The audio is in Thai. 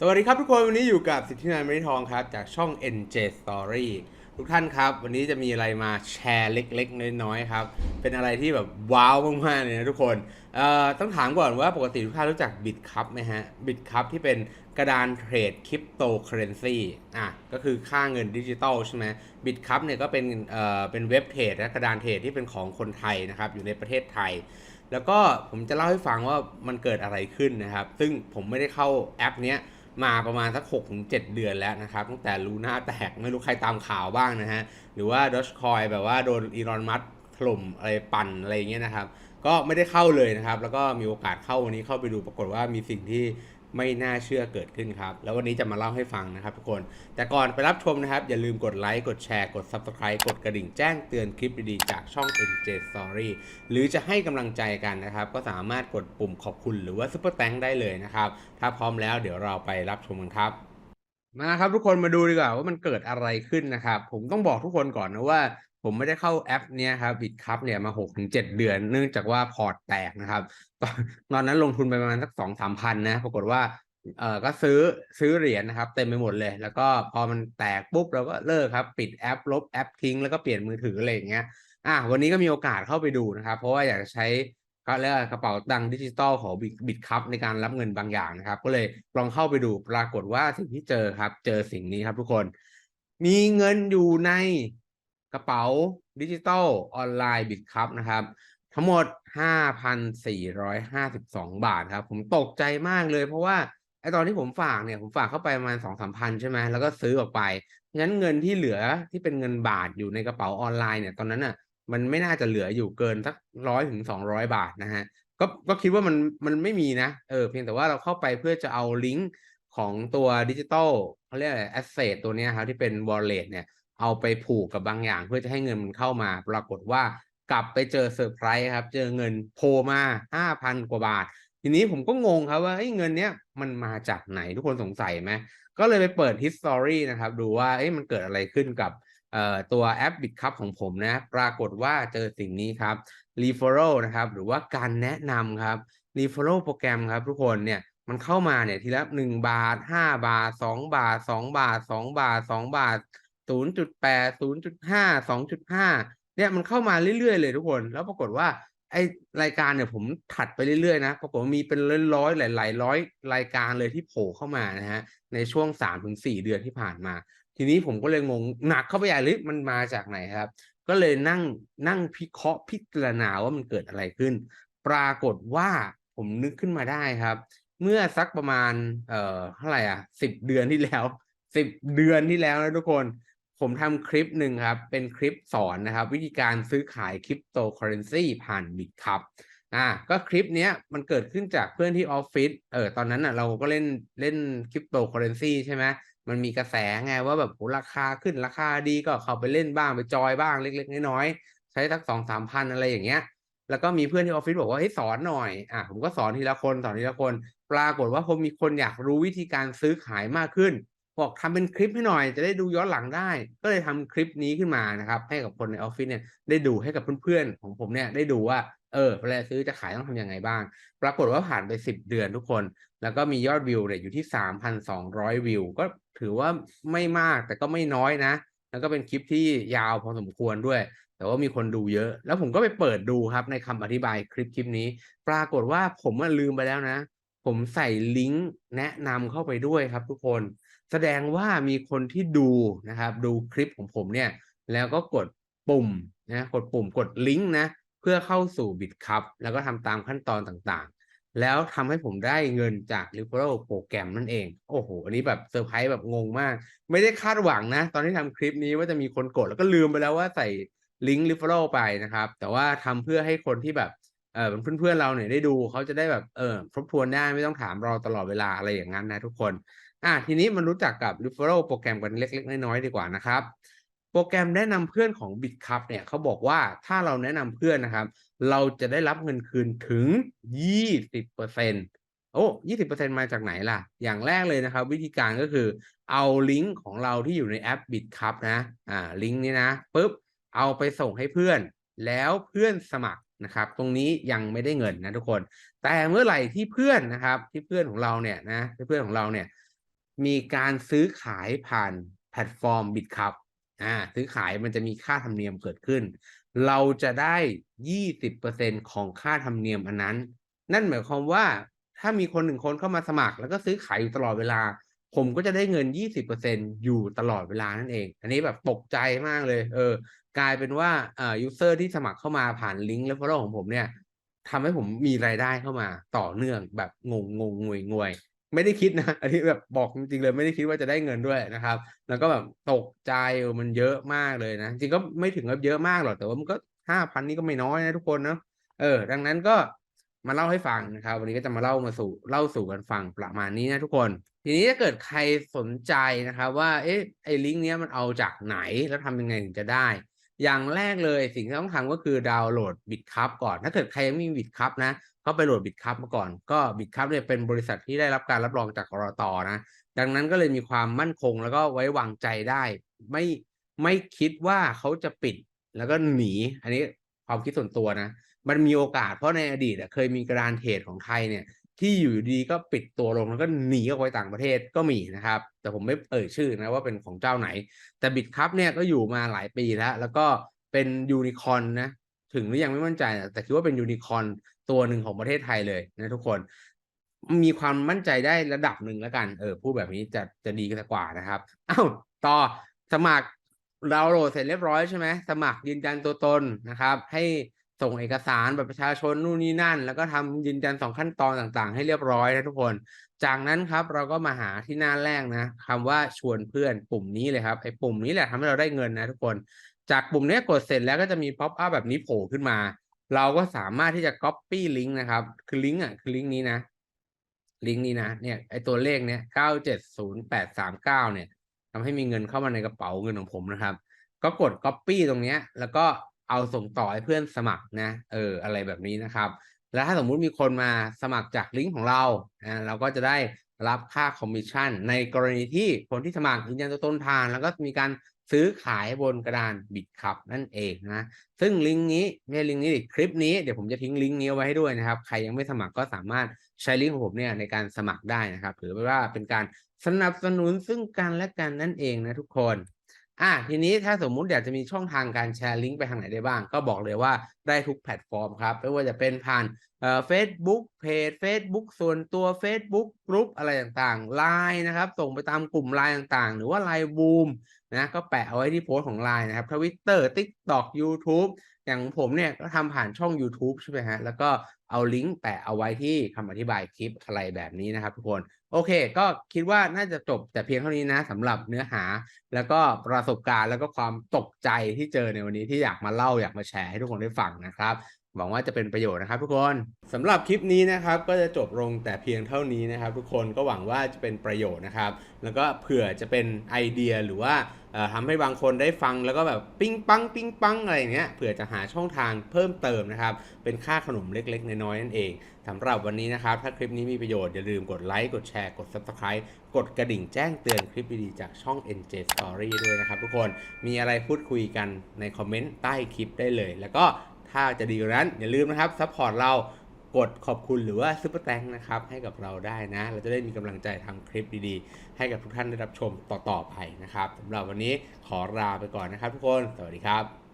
สวัสดีครับทุกคน วันนี้อยู่กับสิทธินันท์มริทองครับ จากช่อง NJ Story ทุกท่านครับ วันนี้จะมีอะไรมาแชร์เล็กๆ น้อยๆครับ เป็นอะไรที่แบบว้าวมากๆเลยนะทุกคนต้องถามก่อนว่าปกติทุกท่านรู้จักบิตคัพไหมฮะบิตคัพที่เป็นกระดานเทรดคริปโตเคอเรนซีอะก็คือค่าเงินดิจิตอลใช่ไหมบิตคัพเนี่ยก็เป็นเอ่อเป็นเว็บเทรดและกระดานเทรดที่เป็นของคนไทยนะครับอยู่ในประเทศไทย แล้วก็ผมจะเล่าให้ฟังว่ามันเกิดอะไรขึ้นนะครับ ซึ่งผมไม่ได้เข้าแอปเนี้ย มาประมาณสัก6ถึง7เดือนแล้วนะครับตั้งแต่ลูน่าแตกไม่รู้ใครตามข่าวบ้างนะฮะ หรือว่าดอชคอยแบบว่าโดนอีรอนมัสถล่มอะไรปั่นอะไรอย่างเงี้ยนะครับ ก็ไม่ได้เข้าเลยนะครับ แล้วก็มีโอกาสเข้าวันนี้เข้าไปดูปรากฏว่ามีสิ่งที่ ไม่น่าเชื่อเกิดขึ้นครับ แล้ววันนี้จะมาเล่าให้ฟังนะครับทุกคน แต่ก่อนไปรับชมนะครับ อย่าลืมกดไลค์กดแชร์กด Subscribe กดกระดิ่งแจ้งเตือนคลิปดีๆ จากช่อง NJ Story หรือจะให้กำลังใจกันนะครับ ก็สามารถกดปุ่มขอบคุณหรือว่า Super t h a n k ได้เลยนะครับ ถ้าพร้อมแล้วเดี๋ยวเราไปรับชมกันครับมาครับทุกคนมาดูดีกว่าว่ามันเกิดอะไรขึ้นนะครับ ผมต้องบอกทุกคนก่อนนะว่า ผมไม่ได้เข้าแอปเนี้ยครับบิตคัพเนี่ยมา6กถึงเจ็ดเดือน เนื่องจากว่าพอร์ตแตกนะครับ ตอนนั้นลงทุนไปประมาณสักสองสามพันนะปรากฏว่าเออก็ซื้อซื้อเหรียญนะครับ เต็มไปหมดเลย แล้วก็พอมันแตกปุ๊บเราก็เลิกครับ ปิดแอปลบแอปทิ้งแล้วก็เปลี่ยนมือถืออะไรอย่างเงี้ยอะวันนี้ก็มีโอกาสเข้าไปดูนะครับ เพราะว่าอยากจะใช้ก็เรียกกระเป๋าตังค์ดิจิตอลของบิตคัพในการรับเงินบางอย่างนะครับ ก็เลยลองเข้าไปดูปรากฏว่าสิ่งที่เจอครับ เจอสิ่งนี้ครับทุกคน มีเงินอยู่ใน กระเป๋าดิจิตอลออนไลน์บิตคัพนะครับ ทั้งหมด 5,452 บาทครับ ผมตกใจมากเลยเพราะว่าไอตอนที่ผมฝากเนี่ยผมฝากเข้าไปประมาณสองสามพันใช่ไหมแล้วก็ซื้อออกไปงั้นเงินที่เหลือที่เป็นเงินบาทอยู่ในกระเป๋าออนไลน์เนี่ยตอนนั้นอะมันไม่น่าจะเหลืออยู่เกินสักร้อยถึงสองร้อยบาทนะฮะก็ก็คิดว่ามันมันไม่มีนะเออเพียงแต่ว่าเราเข้าไปเพื่อจะเอาลิงก์ของตัวดิจิตอลเขาเรียกอะไรแอสเซทตัวนี้ครับที่เป็น wallet เนี่ย เอาไปผูกกับบางอย่าง เพื่อจะให้เงินมันเข้ามา ปรากฏว่ากลับไปเจอเซอร์ไพรส์ครับ เจอเงินโผล่มาห้าพันกว่าบาท ทีนี้ผมก็งงครับว่าเอ้ยเงินเนี้ยมันมาจากไหนทุกคนสงสัยไหมก็เลยไปเปิด history นะครับ ดูว่าเอ้ยมันเกิดอะไรขึ้นกับตัวแอป BitCup ของผมนะ ปรากฏว่าเจอสิ่งนี้ครับ referral นะครับ หรือว่าการแนะนำครับ referral โปรแกรมครับ ทุกคนเนี่ยมันเข้ามาเนี่ยทีละหนึ่งบาทห้าบาทสองบาทสองบาทสองบาทสองบาท ศูนย์จุดแปดศูนย์จุดห้าสองจุดห้าเนี่ยมันเข้ามาเรื่อยๆเลยทุกคน แล้วปรากฏว่าไอรายการเนี่ยผมถัดไปเรื่อยๆนะปรากฏมีเป็นร้อยๆหลายๆร้อยรายการเลยที่โผล่เข้ามานะฮะในช่วงสามถึงสี่เดือนที่ผ่านมา ทีนี้ผมก็เลยงงหนักเข้าไปใหญ่เลยมันมาจากไหนครับ ก็เลยนั่งนั่งพิเคราะห์พิจารณาว่ามันเกิดอะไรขึ้น ปรากฏว่าผมนึกขึ้นมาได้ครับ เมื่อสักประมาณเอ่อเท่าไหร่อะสิบเดือนที่แล้วสิบเดือนที่แล้วนะทุกคน ผมทำคลิปหนึ่งครับ เป็นคลิปสอนนะครับ วิธีการซื้อขายคริปโตเคอเรนซีผ่านบิตคัพอ่าก็คลิปเนี้ยมันเกิดขึ้นจากเพื่อนที่ออฟฟิศเออตอนนั้นอะเราก็เล่นเล่นคริปโตเคอเรนซีใช่ไหมมันมีกระแสไงว่าแบบโหราคาขึ้นราคาดีก็เข้าไปเล่นบ้างไปจอยบ้างเล็ก ๆ น้อยๆใช้สักสองสามพันอะไรอย่างเงี้ย แล้วก็มีเพื่อนที่ออฟฟิศบอกว่าให้สอนหน่อยอะผมก็สอนทีละคนสอนทีละคน ปรากฏว่าพอมีคนอยากรู้วิธีการซื้อขายมากขึ้น บอกทำเป็นคลิปให้หน่อยจะได้ดูย้อนหลังได้ ก็เลยทำคลิปนี้ขึ้นมานะครับ ให้กับคนในออฟฟิศเนี่ยได้ดูให้กับเพื่อนๆของผมเนี่ยได้ดูว่าเออเวลาซื้อจะขายต้องทำยังไงบ้าง ปรากฏว่าผ่านไปสิบเดือนทุกคน แล้วก็มียอดวิวเนี่ยอยู่ที่สามพันสองร้อยวิว ก็ถือว่าไม่มากแต่ก็ไม่น้อยนะ แล้วก็เป็นคลิปที่ยาวพอสมควรด้วย แต่ว่ามีคนดูเยอะ แล้วผมก็ไปเปิดดูครับในคำอธิบายคลิปคลิปนี้ ปรากฏว่าผมลืมไปแล้วนะ ผมใส่ลิงก์แนะนำเข้าไปด้วยครับทุกคน แสดงว่ามีคนที่ดูนะครับ ดูคลิปของผมเนี่ย แล้วก็กดปุ่มนะกดปุ่มกดลิงก์นะเพื่อเข้าสู่บิตคัพแล้วก็ทำตามขั้นตอนต่างๆ แล้วทำให้ผมได้เงินจาก referral โปรแกรมนั่นเอง โอ้โห อันนี้แบบเซอร์ไพรส์แบบงงมาก ไม่ได้คาดหวังนะ ตอนที่ทำคลิปนี้ว่าจะมีคนกดแล้วก็ลืมไปแล้วว่าใส่ลิงก์ referral ไปนะครับ แต่ว่าทำเพื่อให้คนที่แบบ เออเพื่อนๆเราเนี่ยได้ดูเขาจะได้แบบเออทบทวนได้ไม่ต้องถามเราตลอดเวลาอะไรอย่างนั้นนะทุกคน อะทีนี้มันรู้จักกับ referral โปรแกรมกันเล็กๆ น้อยๆดีกว่านะครับ โปรแกรมแนะนำเพื่อนของ BitCup เนี่ยเขาบอกว่าถ้าเราแนะนำเพื่อนนะครับ เราจะได้รับเงินคืนถึง 20%โอ้20%มาจากไหนล่ะ อย่างแรกเลยนะครับ วิธีการก็คือเอาลิงก์ของเราที่อยู่ในแอป BitCup นะ อ่า ลิงก์นี้นะปุ๊บ เอาไปส่งให้เพื่อน แล้วเพื่อนสมัคร นะครับ ตรงนี้ยังไม่ได้เงินนะทุกคน แต่เมื่อไหร่ที่เพื่อนนะครับ ที่เพื่อนของเราเนี่ยนะที่เพื่อนของเราเนี่ยมีการซื้อขายผ่านแพลตฟอร์ม Bitkub อาซื้อขายมันจะมีค่าธรรมเนียมเกิดขึ้น เราจะได้20%ของค่าธรรมเนียมอันนั้น นั่นหมายความว่าถ้ามีคนหนึ่งคนเข้ามาสมัคร แล้วก็ซื้อขายอยู่ตลอดเวลา ผมก็จะได้เงิน 20%อยู่ตลอดเวลานั่นเอง อันนี้แบบตกใจมากเลย เออ กลายเป็นว่าอ่ายูเซอร์ที่สมัครเข้ามาผ่านลิงก์ referral ของผมเนี่ยทำให้ผมมีรายได้เข้ามาต่อเนื่องแบบงงงงงวยงวยไม่ได้คิดนะ อันนี้แบบบอกจริงๆเลยไม่ได้คิดว่าจะได้เงินด้วยนะครับ แล้วก็แบบตกใจมันเยอะมากเลยนะ จริงก็ไม่ถึงกับเยอะมากหรอก แต่ว่ามันก็5,000นี่ก็ไม่น้อยนะทุกคนเนาะ เออ ดังนั้นก็ มาเล่าให้ฟังนะครับ วันนี้ก็จะมาเล่ามาสู่เล่าสู่กันฟังประมาณนี้นะทุกคน ทีนี้ถ้าเกิดใครสนใจนะครับ ว่าเอ๊ะไอ้ลิงก์เนี้ยมันเอาจากไหนแล้วทำยังไงถึงจะได้ อย่างแรกเลยสิ่งที่ต้องทำก็คือดาวน์โหลด Bitkub ก่อน ถ้าเกิดใครยังไม่มี Bitkub นะก็ไปโหลด Bitkub มาก่อน ก็ Bitkub เนี่ยเป็นบริษัทที่ได้รับการรับรองจากกรตนะ ดังนั้นก็เลยมีความมั่นคงแล้วก็ไว้วางใจได้ ไม่ไม่คิดว่าเขาจะปิดแล้วก็หนี อันนี้ความคิดส่วนตัวนะ มันมีโอกาสเพราะในอดีตเคยมีกระดานเทรดของไทยเนี่ยที่อยู่ดีก็ปิดตัวลงแล้วก็หนีออกไปต่างประเทศก็มีนะครับ แต่ผมไม่เอ่ยชื่อนะว่าเป็นของเจ้าไหน แต่ Bitkub เนี่ยก็อยู่มาหลายปีแล้ว แล้วก็เป็นยูนิคอนนะถึงหรือยังไม่มั่นใจแต่คิดว่าเป็นยูนิคอนตัวหนึ่งของประเทศไทยเลยนะทุกคนมีความมั่นใจได้ระดับหนึ่งแล้วกันเออพูดแบบนี้จะจะดีกว่านะครับอ้าวต่อสมัครดาวโหลดเสร็จเรียบร้อยใช่ไหมสมัครยืนยันตัวตนนะครับ ให้ ส่งเอกสารแบัตรประชาชนนู่นนี่นั่น แล้วก็ทำยืนยัน2ขั้นตอนต่างๆ ให้เรียบร้อยนะทุกคน จากนั้นครับเราก็มาหาที่หน้าแรกนะคำว่าชวนเพื่อนปุ่มนี้เลยครับไอ้ปุ่มนี้แหละทำให้เราได้เงินนะทุกคน จากปุ่มนี้กดเสร็จแล้วก็จะมี pop up แบบนี้โผล่ขึ้นมา เราก็สามารถที่จะ copy ลิงก์นะครับ คือลิงก์อะคือลิงก์นี้นะลิงก์นี้นะเนี่ยไอ้ตัวเลขเนี้ย970839เนี่ยทำให้มีเงินเข้ามาในกระเป๋าเงินของผมนะครับ ก็กด copy ตรงเนี้ย แล้วก็ เอาส่งต่อให้เพื่อนสมัครนะเอออะไรแบบนี้นะครับ แล้วถ้าสมมุติมีคนมาสมัครจากลิงก์ของเราอ่าเราก็จะได้รับค่าคอมมิชชั่น ในกรณีที่คนที่สมัครยืนยันตัวตนผ่าน แล้วก็มีการซื้อขายบนกระดาน Bitkub นั่นเองนะ ซึ่งลิงก์นี้ไม่ใช่ลิงก์นี้ดิคลิปนี้เดี๋ยวผมจะทิ้งลิงก์นี้ไว้ให้ด้วยนะครับ ใครยังไม่สมัครก็สามารถใช้ลิงก์ของผมเนี่ยในการสมัครได้นะครับถือว่าเป็นการสนับสนุนซึ่งกันและกันนั่นเองนะทุกคน อะทีนี้ถ้าสมมุติอยากจะมีช่องทางการแชร์ลิงก์ไปทางไหนได้บ้าง ก็บอกเลยว่าได้ทุกแพลตฟอร์มครับ ไม่ว่าจะเป็นผ่านเอ่อ Facebook เพจ Facebook ส่วนตัว Facebook กรุ๊ปอะไรต่างๆ Line นะครับ ส่งไปตามกลุ่ม Line ต่างๆ หรือว่า Line Boom นะก็แปะเอาไว้ที่โพสต์ของ Line นะครับ Twitter TikTok YouTube อย่างผมเนี่ยก็ทำผ่านช่อง YouTube ใช่ไหมฮะ แล้วก็เอาลิงก์แปะเอาไว้ที่คำอธิบายคลิปอะไรแบบนี้นะครับทุกคน โอเค ก็คิดว่าน่าจะจบแต่เพียงเท่านี้นะสำหรับเนื้อหา แล้วก็ประสบการณ์แล้วก็ความตกใจที่เจอในวันนี้ที่อยากมาเล่าอยากมาแชร์ให้ทุกคนได้ฟังนะครับ หวังว่าจะเป็นประโยชน์นะครับทุกคนสำหรับคลิปนี้นะครับก็จะจบลงแต่เพียงเท่านี้นะครับ ทุกคนก็หวังว่าจะเป็นประโยชน์นะครับ แล้วก็เผื่อจะเป็นไอเดียหรือว่าเอ่อทำให้บางคนได้ฟังแล้วก็แบบปิ้งปังปิ้งปังอะไรเงี้ยเผื่อจะหาช่องทางเพิ่มเติมนะครับ เป็นค่าขนมเล็ก ๆ น้อยๆนั่นเองสำหรับวันนี้นะครับ ถ้าคลิปนี้มีประโยชน์ อย่าลืมกดไลค์กดแชร์กด Subscribe กดกระดิ่งแจ้งเตือนคลิปดีๆจากช่อง NJ Story ด้วยนะครับทุกคนมีอะไรพูดคุยกันในคอมเมนต์ใต้คลิปได้เลย แล้วก็ ถ้าจะดีกว่านั้นอย่าลืมนะครับซัพพอร์ตเรากดขอบคุณหรือว่าซุปเปอร์แตงนะครับให้กับเราได้นะ เราจะได้มีกำลังใจทำคลิปดีๆ ให้กับทุกท่านได้รับชมต่อๆไปนะครับสำหรับวันนี้ขอลาไปก่อนนะครับทุกคน สวัสดีครับ